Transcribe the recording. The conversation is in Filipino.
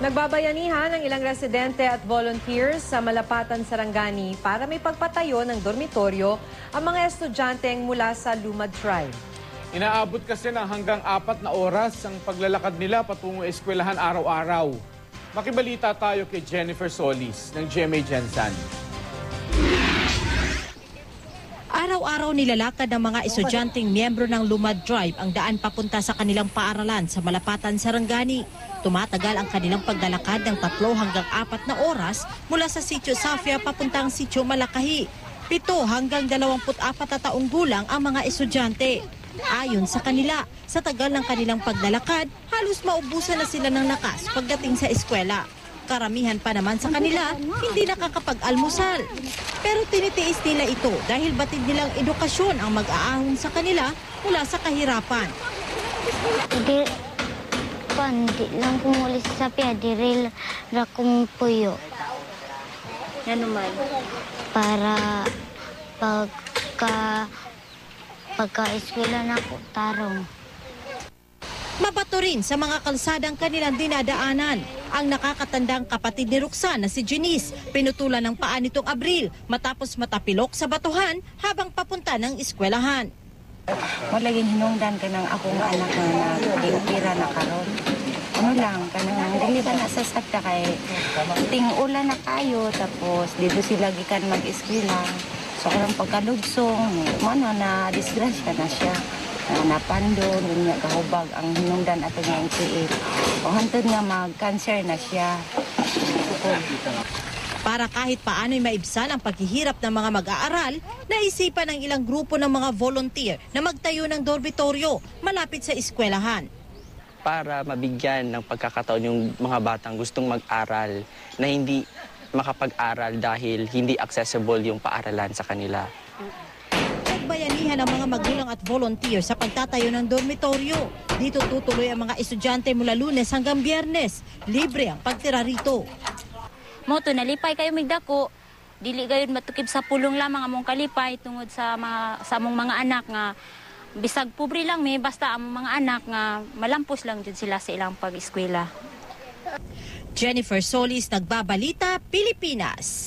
Nagbabayanihan ng ilang residente at volunteers sa Malapatan, Sarangani para may pagpatayo ng dormitoryo ang mga estudyanteng mula sa Lumad Tribe. Inaabot kasi ng hanggang apat na oras ang paglalakad nila patungo eskwelahan araw-araw. Makibalita tayo kay Jennifer Solis ng GMA Gensan. Araw-araw nilalakad ng mga estudyanteng miyembro ng Lumad Drive ang daan papunta sa kanilang paaralan sa Malapatan, Sarangani. Tumatagal ang kanilang paglalakad ng tatlo hanggang apat na oras mula sa Sitio Safia papuntang Sitio Malakahi. Pito hanggang 24 na taong gulang ang mga estudyante. Ayon sa kanila, sa tagal ng kanilang paglalakad, halos maubusan na sila ng lakas pagdating sa eskwela. Karamihan pa naman sa kanila hindi nakakapag-almusal. Pero tinitiis nila ito dahil batid nilang edukasyon ang mag-aahon sa kanila mula sa kahirapan. Di, pan, di lang kumulis sa pia, diril ra kong puyo. Ano man? Para pagka, pagka-eskwela na ko, tarong. Mabato rin sa mga kalsadang kanilang dinadaanan. Ang nakakatandang kapatid ni Roxanne na si Janice, pinutulan ng paa nitong Abril matapos matapilok sa batuhan habang papunta ng eskwelahan. Malaging hinungdan ka ng akong anak na pira na karon. Ano lang, kanang dili ba na sa sakta kay ting ulan na kayo tapos dito sila gikan mag-eskwela. So karang pagkalugsong, mano na disgrasya na siya. Na napando, niya kahubag ang hinungdan ato nga NCA. O hantod nga mag-cancer na siya. Para kahit paano'y maibsan ang paghihirap ng mga mag-aaral, naisipan ng ilang grupo ng mga volunteer na magtayo ng dormitoryo malapit sa eskwelahan. para mabigyan ng pagkakataon yung mga batang gustong mag-aral na hindi makapag-aral dahil hindi accessible yung paaralan sa kanila. Nagbayanihan ang mga magulang at volunteer sa pagtatayo ng dormitoryo. Dito tutuloy ang mga estudyante mula lunes hanggang biyernes. Libre ang pagtira rito. Moto nalipay kayo migdako. Dili gayon matukib sa pulong lamang among kalipay tungod sa mga sa among mga anak nga bisag pobre lang may basta ang mga anak nga malampos lang jud sila sa ilang pag-eskwela. Jennifer Solis, Nagbabalita, Pilipinas.